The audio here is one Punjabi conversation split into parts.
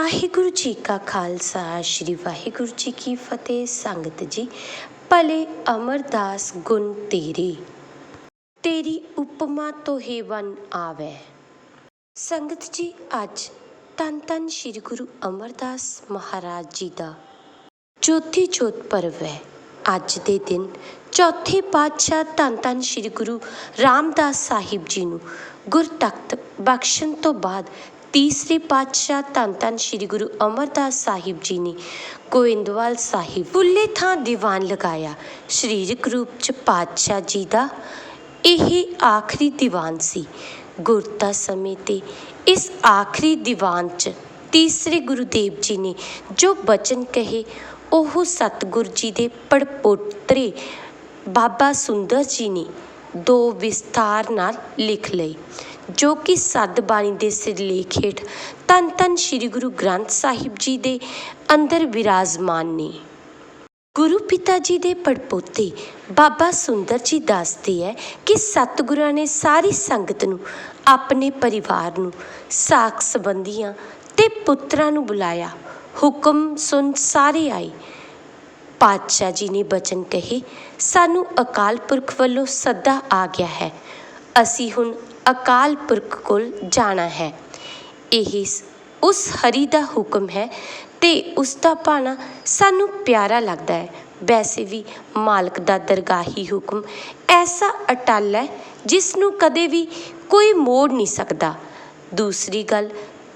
ਵਾਹਿਗੁਰੂ ਜੀ ਕਾ ਖਾਲਸਾ, ਸ੍ਰੀ ਵਾਹਿਗੁਰੂ ਜੀ ਕੀ ਫਤਿਹ। ਸੰਗਤ ਜੀ, ਭਲੇ ਅਮਰਦਾਸ ਗੁਣ ਤੇਰੇ, ਤੇਰੀ ਉਪਮਾ ਤੋਂ ਹੀ ਵਨ ਆਵੇ। ਸੰਗਤ ਜੀ, ਅੱਜ ਤਨ ਤਨ ਸ੍ਰੀ ਗੁਰੂ ਅਮਰਦਾਸ ਮਹਾਰਾਜ ਜੀ ਦਾ ਚੌਥੀ ਜੋਤ ਪਰਵ ਹੈ। ਅੱਜ ਦੇ ਦਿਨ ਚੌਥੇ ਪਾਤਸ਼ਾਹ ਧੰਨ ਧੰਨ ਸ੍ਰੀ ਗੁਰੂ ਰਾਮਦਾਸ ਸਾਹਿਬ ਜੀ ਨੂੰ ਗੁਰ ਤਖਤ ਬਖਸ਼ਣ ਤੋਂ ਬਾਅਦ ਤੀਸਰੇ ਪਾਤਸ਼ਾਹ ਧੰਨ ਧੰਨ ਸ੍ਰੀ ਗੁਰੂ ਅਮਰਦਾਸ ਸਾਹਿਬ ਜੀ ਨੇ ਗੋਇੰਦਵਾਲ ਸਾਹਿਬ ਖੁੱਲ੍ਹੇ ਥਾਂ ਦੀਵਾਨ ਲਗਾਇਆ। ਸਰੀਰਕ ਰੂਪ ਚ ਪਾਤਸ਼ਾਹ ਜੀ ਦਾ ਇਹ ਆਖਰੀ ਦੀਵਾਨ ਸੀ। ਗੁਰਤਾ ਸਮੇਂ ਤੇ ਇਸ ਆਖਰੀ ਦੀਵਾਨ ਚ ਤੀਸਰੇ ਗੁਰੂ ਦੇਵ ਜੀ ਨੇ ਜੋ ਬਚਨ ਕਹੇ, ਉਹ ਸਤਿਗੁਰ ਜੀ ਦੇ ਪੜਪੋਤਰੇ ਬਾਬਾ ਸੁੰਦਰ ਜੀ ਨੇ ਦੋ ਵਿਸਥਾਰ ਨਾਲ ਲਿਖ ਲਏ। ਜੋ ਕਿ ਸੱਦ ਬਾਣੀ ਦੇ ਸਿਰਲੇਖ ਹੇਠ ਧੰਨ ਧੰਨ ਸ੍ਰੀ ਗੁਰੂ ਗ੍ਰੰਥ ਸਾਹਿਬ ਜੀ ਦੇ ਅੰਦਰ ਵਿਰਾਜਮਾਨ ਨੇ। ਗੁਰੂ ਪਿਤਾ ਜੀ ਦੇ ਪੜਪੋਤੇ ਬਾਬਾ ਸੁੰਦਰ ਜੀ ਦੱਸਦੇ ਹੈ ਕਿ ਸਤਿਗੁਰਾਂ ਨੇ ਸਾਰੀ ਸੰਗਤ ਨੂੰ ਆਪਣੇ ਪਰਿਵਾਰ ਨੂੰ ਸਾਖ ਸੰਬੰਧੀਆਂ ਤੇ ਪੁੱਤਰਾਂ ਨੂੰ ਬੁਲਾਇਆ। ਹੁਕਮ ਸੁਣ ਸਾਰੇ ਆਏ। ਪਾਤਸ਼ਾਹ ਜੀ ਨੇ ਬਚਨ ਕਹੇ, ਸਾਨੂੰ ਅਕਾਲ ਪੁਰਖ ਵੱਲੋਂ ਸੱਦਾ ਆ ਗਿਆ ਹੈ। ਅਸੀਂ ਹੁਣ ਅਕਾਲ ਪੁਰਖ ਕੋਲ ਜਾਣਾ ਹੈ। ਇਹ ਉਸ ਹਰੀ ਦਾ ਹੁਕਮ ਹੈ ਤੇ ਉਸ ਦਾ ਭਾਣਾ ਸਾਨੂੰ ਪਿਆਰਾ ਲੱਗਦਾ ਹੈ। ਵੈਸੇ ਵੀ ਮਾਲਕ ਦਾ ਦਰਗਾਹੀ ਹੁਕਮ ਐਸਾ ਅਟਲ ਹੈ ਜਿਸ ਨੂੰ ਕਦੇ ਵੀ ਕੋਈ ਮੋੜ ਨਹੀਂ ਸਕਦਾ। ਦੂਸਰੀ ਗੱਲ,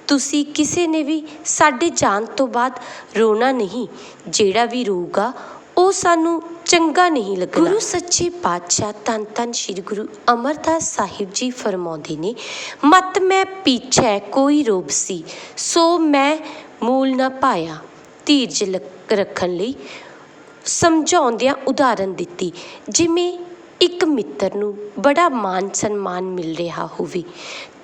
ਤੁਸੀਂ ਕਿਸੇ ਨੇ ਵੀ ਸਾਡੇ ਜਾਣ ਤੋਂ ਬਾਅਦ ਰੋਣਾ ਨਹੀਂ, ਜਿਹੜਾ ਵੀ ਰੋਊਗਾ, ਉਹ ਸਾਨੂੰ ਚੰਗਾ ਨਹੀਂ ਲੱਗਣਾ ਗੁਰੂ ਸੱਚੇ ਪਾਤਸ਼ਾਹ ਧੰਨ ਧੰਨ ਸ੍ਰੀ ਗੁਰੂ ਅਮਰਦਾਸ ਸਾਹਿਬ ਜੀ ਫਰਮਾਉਂਦੇ ਨੇ, ਮਤ ਮੈਂ ਪੀਛੇ ਕੋਈ ਰੋਬ ਸੀ, ਸੋ ਮੈਂ ਮੂਲ ਨਾ ਪਾਇਆ ਧੀਰਜ ਲ- ਰੱਖਣ ਲਈ। ਸਮਝਾਉਂਦਿਆਂ ਉਦਾਹਰਨ ਦਿੱਤੀ, ਜਿਵੇਂ ਇੱਕ ਮਿੱਤਰ ਨੂੰ ਬੜਾ ਮਾਨ ਸਨਮਾਨ ਮਿਲ ਰਿਹਾ ਹੋਵੇ,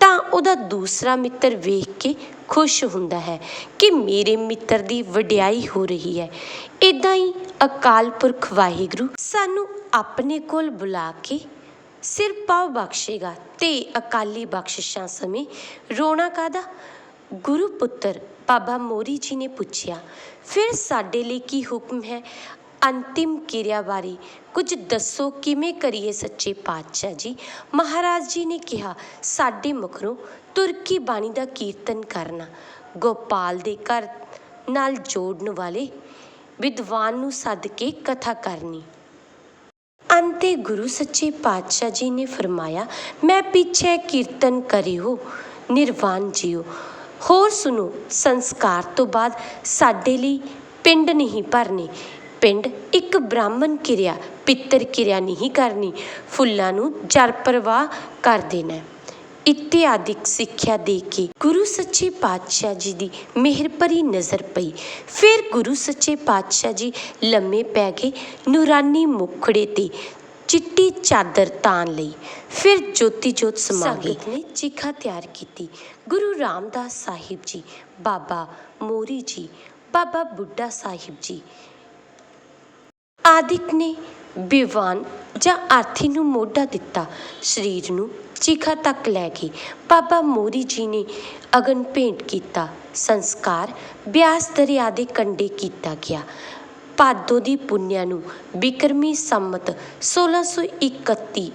ਤਾਂ ਉਹਦਾ ਦੂਸਰਾ ਮਿੱਤਰ ਵੇਖ ਕੇ ਖੁਸ਼ ਹੁੰਦਾ ਹੈ ਕਿ ਮੇਰੇ ਮਿੱਤਰ ਦੀ ਵਡਿਆਈ ਹੋ ਰਹੀ ਹੈ। ਇੱਦਾਂ ਹੀ ਅਕਾਲ ਪੁਰਖ ਵਾਹਿਗੁਰੂ ਸਾਨੂੰ ਆਪਣੇ ਕੋਲ ਬੁਲਾ ਕੇ ਸਿਰ ਪਾਉ ਬਖਸ਼ੇਗਾ ਤੇ ਅਕਾਲੀ ਬਖਸ਼ਿਸ਼ਾਂ ਸਮੇਂ ਰੋਣਾ ਕਾਦਾ ਗੁਰੂ ਪੁੱਤਰ ਬਾਬਾ ਮੋਰੀ ਜੀ ਨੇ ਪੁੱਛਿਆ, ਫਿਰ ਸਾਡੇ ਲਈ ਕੀ ਹੁਕਮ ਹੈ? ਅੰਤਿਮ ਕਿਰਿਆ ਬਾਰੇ ਕੁਝ ਦੱਸੋ ਕਿਵੇਂ ਕਰੀਏ ਸੱਚੇ ਪਾਤਸ਼ਾਹ ਜੀ? ਮਹਾਰਾਜ ਜੀ ਨੇ ਕਿਹਾ, ਸਾਡੇ ਮੁਖਰੋਂ ਤੁਰਕੀ ਬਾਣੀ ਦਾ ਕੀਰਤਨ ਕਰਨਾ। ਗੋਪਾਲ ਦੇ ਘਰ ਨਾਲ ਜੋੜਨ ਵਾਲੇ ਵਿਦਵਾਨ ਨੂੰ ਸੱਦ ਕੇ ਕਥਾ ਕਰਨੀ। ਅੰਤੇ ਗੁਰੂ ਸੱਚੇ ਪਾਤਸ਼ਾਹ ਜੀ ਨੇ ਫਰਮਾਇਆ, ਮੈਂ ਪਿੱਛੇ ਕੀਰਤਨ ਕਰਿਓ ਨਿਰਵਾਨ ਜੀਓ। ਹੋਰ ਸੁਣੋ, ਸੰਸਕਾਰ ਤੋਂ ਬਾਅਦ ਸਾਡੇ ਲਈ ਪਿੰਡ ਨਹੀਂ ਭਰਨੇ। ਪਿੰਡ ਇੱਕ ਬ੍ਰਾਹਮਣ ਕਿਰਿਆ, ਪਿੱਤਰ ਕਿਰਿਆ ਨਹੀਂ ਕਰਨੀ, ਫੁੱਲਾਂ ਨੂੰ ਜਰ ਪ੍ਰਵਾਹ ਕਰ ਦੇਣਾ ਹੈ। ਇਤਿਆਦਿਕ ਸਿੱਖਿਆ ਦੇ ਕੇ ਗੁਰੂ ਸੱਚੇ ਪਾਤਸ਼ਾਹ ਜੀ ਦੀ ਮਿਹਰ ਭਰੀ ਨਜ਼ਰ ਪਈ। ਫਿਰ ਗੁਰੂ ਸੱਚੇ ਪਾਤਸ਼ਾਹ ਜੀ ਲੰਮੇ ਪੈ ਗਏ ਨੂਰਾਨੀ ਮੁਖੜੇ ਤੇ ਚਿੱਟੀ ਚਾਦਰ ਤਾਣ ਲਈ। ਫਿਰ ਜੋਤੀ ਜੋਤ ਸਮਾ ਗਈ ਨੇ ਚਿਖਾ ਤਿਆਰ ਕੀਤੀ। ਗੁਰੂ ਰਾਮਦਾਸ ਸਾਹਿਬ ਜੀ, ਬਾਬਾ ਮੋਰੀ ਜੀ, ਬਾਬਾ ਬੁੱਢਾ ਸਾਹਿਬ ਜੀ ਆਦਿਕ ਨੇ ਵਿਵਾਨ ਜਾਂ ਆਰਥੀ ਨੂੰ ਮੋਢਾ ਦਿੱਤਾ, ਸਰੀਰ ਨੂੰ ਚਿਖਾ ਤੱਕ ਲੈ ਗਏ ਬਾਬਾ ਮੋਰੀ ਜੀ ਨੇ ਅਗਨ ਭੇਂਟ ਕੀਤਾ, ਸੰਸਕਾਰ ਬਿਆਸ ਦਰਿਆ ਦੇ ਕੰਢੇ ਕੀਤਾ ਗਿਆ। ਭਾਦੋ ਦੀ ਪੁੰਨਿਆ ਨੂੰ ਬਿਕਰਮੀ ਸੰਮਤ 1631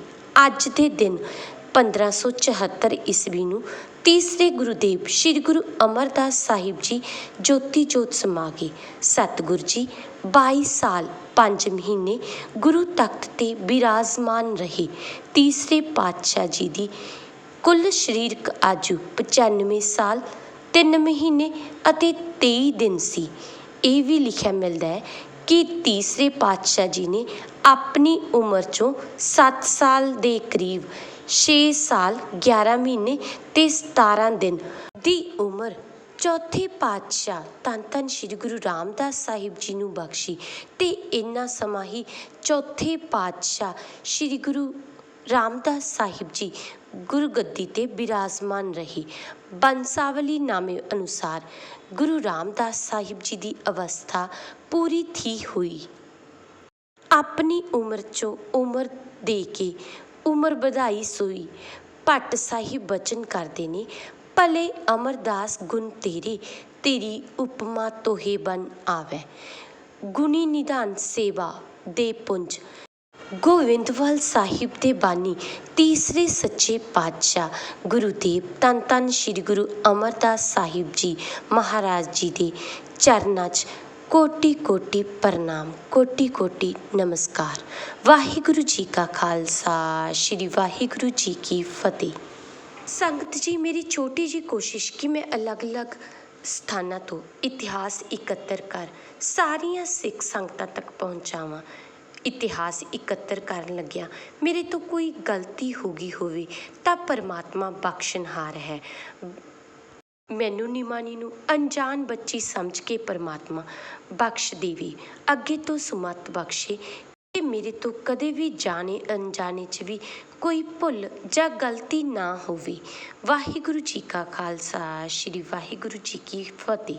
ਅੱਜ ਦੇ ਦਿਨ 1574 ਈਸਵੀ ਨੂੰ ਤੀਸਰੇ ਗੁਰੂਦੇਵ ਸ੍ਰੀ ਗੁਰੂ ਅਮਰਦਾਸ ਸਾਹਿਬ ਜੀ ਜੋਤੀ ਜੋਤ ਸਮਾ ਗਏ ਸਤਿਗੁਰ ਜੀ 22 ਸਾਲ 5 ਮਹੀਨੇ ਗੁਰੂ ਤਖਤ ਤੇ ਬਿਰਾਜਮਾਨ ਰਹੇ। ਤੀਸਰੇ ਪਾਤਸ਼ਾਹ ਜੀ ਦੀ ਕੁੱਲ ਸਰੀਰਕ ਆਜੂ 95 ਸਾਲ 3 ਮਹੀਨੇ ਅਤੇ 23 ਦਿਨ ਸੀ। ਇਹ ਵੀ ਲਿਖਿਆ ਮਿਲਦਾ ਹੈ ਕਿ ਤੀਸਰੇ ਪਾਤਸ਼ਾਹ ਜੀ ਨੇ ਆਪਣੀ ਉਮਰ ਚੋਂ 7 ਸਾਲ ਦੇ ਕਰੀਬ ਛੇ ਸਾਲ 11 ਮਹੀਨੇ ਤੇ 17 ਦਿਨ। ਦੀ ਉਮਰ ਚੌਥੇ ਪਾਤਸ਼ਾਹ ਧੰਨ ਧੰਨ ਸ੍ਰੀ ਗੁਰੂ ਰਾਮਦਾਸ ਸਾਹਿਬ ਜੀ ਨੂੰ ਬਖਸ਼ੀ ਤੇ ਇੰਨਾ ਸਮਾਂ ਹੀ ਚੌਥੇ ਪਾਤਸ਼ਾਹ ਸ੍ਰੀ ਗੁਰੂ ਰਾਮਦਾਸ ਸਾਹਿਬ ਜੀ ਗੁਰਗੱਦੀ ਤੇ ਬਿਰਾਜਮਾਨ ਰਹੇ। ਬੰਸਾਵਲੀ ਨਾਮੇ ਅਨੁਸਾਰ ਗੁਰੂ ਰਾਮਦਾਸ ਸਾਹਿਬ ਜੀ ਦੀ ਅਵਸਥਾ ਪੂਰੀ ਥੀ ਹੋਈ। ਆਪਣੀ ਉਮਰ ਚੋਂ ਉਮਰ ਦੇ ਕੇ ਉਮਰ ਵਧਾਈ ਸੋਈ। ਭੱਟ ਸਾਹਿਬ ਬਚਨ ਕਰਦੇ ਨੇ, ਭਲੇ ਅਮਰਦਾਸ ਗੁਣ ਤੇਰੇ, ਤੇਰੀ ਉਪਮਾ ਤੋਹੇ ਬਨ ਆਵੈ। ਗੁਣੀ ਨਿਧਾਨ ਸੇਵਾ ਦੇ ਪੁੰਜ। ਗੋਇੰਦਵਾਲ ਸਾਹਿਬ ਦੇ ਬਾਨੀ, ਤੀਸਰੇ ਸੱਚੇ ਪਾਤਸ਼ਾਹ ਗੁਰੂਦੇਵ ਧੰਨ ਧੰਨ ਸ੍ਰੀ ਗੁਰੂ ਅਮਰਦਾਸ ਸਾਹਿਬ ਜੀ ਮਹਾਰਾਜ ਜੀ ਦੇ ਚਰਨਾਂ 'ਚ ਕੋਟੀ ਕੋਟੀ ਪ੍ਰਣਾਮ ਕੋਟੀ ਕੋਟੀ ਨਮਸਕਾਰ। ਵਾਹਿਗੁਰੂ ਜੀ ਕਾ ਖਾਲਸਾ, ਸ੍ਰੀ ਵਾਹਿਗੁਰੂ ਜੀ ਕੀ ਫਤਿਹ। ਸੰਗਤ ਜੀ, ਮੇਰੀ ਛੋਟੀ ਜੀ ਕੋਸ਼ਿਸ਼ ਕਿ ਮੈਂ ਅਲੱਗ-ਅਲੱਗ ਸਥਾਨਾਂ ਤੋਂ ਇਤਿਹਾਸ ਇਕੱਤਰ ਕਰ ਸਾਰੀਆਂ ਸਿੱਖ ਸੰਗਤਾਂ ਤੱਕ ਪਹੁੰਚਾਵਾਂ, ਇਤਿਹਾਸ ਇਕੱਤਰ ਕਰਨ ਲੱਗਿਆ। ਮੇਰੇ ਤੋਂ ਕੋਈ ਗਲਤੀ ਹੋ ਗਈ ਹੋਵੇ ਤਾਂ ਪਰਮਾਤਮਾ ਬਖਸ਼ਣਹਾਰ ਹੈ। ਮੈਨੂੰ ਨਿਮਾਨੀ ਨੂੰ ਅਣਜਾਣ ਬੱਚੀ ਸਮਝ ਕੇ ਪਰਮਾਤਮਾ ਬਖਸ਼ ਦੇਵੇ, ਅੱਗੇ ਤੋਂ ਸੁਮਤ ਬਖਸ਼ੇ, ਕਿ ਮੇਰੇ ਤੋਂ ਕਦੇ ਵੀ ਜਾਣੇ ਅਣਜਾਣੇ 'ਚ ਵੀ ਕੋਈ ਭੁੱਲ ਜਾਂ ਗਲਤੀ ਨਾ ਹੋਵੇ। ਵਾਹਿਗੁਰੂ ਜੀ ਕਾ ਖਾਲਸਾ, ਸ੍ਰੀ ਵਾਹਿਗੁਰੂ ਜੀ ਕੀ ਫਤਿਹ।